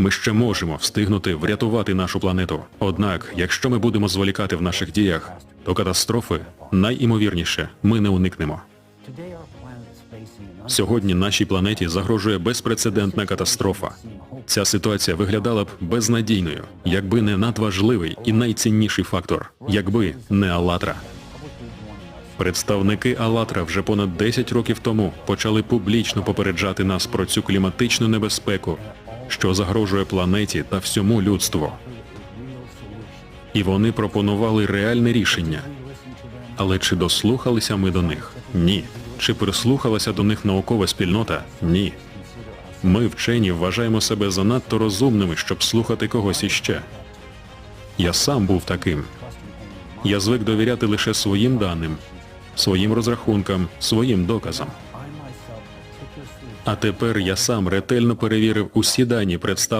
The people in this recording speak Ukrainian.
Ми ще можемо встигнути врятувати нашу планету. Однак, якщо ми будемо зволікати в наших діях, то катастрофи найімовірніше ми не уникнемо. Сьогодні нашій планеті загрожує безпрецедентна катастрофа. Ця ситуація виглядала б безнадійною, якби не надважливий і найцінніший фактор, якби не Алатра. Представники Алатра вже понад 10 років тому почали публічно попереджати нас про цю кліматичну небезпеку, що загрожує планеті та всьому людству. І вони пропонували реальне рішення. Але чи дослухалися ми до них? Ні. Чи прислухалася до них наукова спільнота? Ні. Ми, вчені, вважаємо себе занадто розумними, щоб слухати когось іще. Я сам був таким. Я звик довіряти лише своїм даним, своїм розрахункам, своїм доказам. А тепер я сам ретельно перевірив усі дані, представлені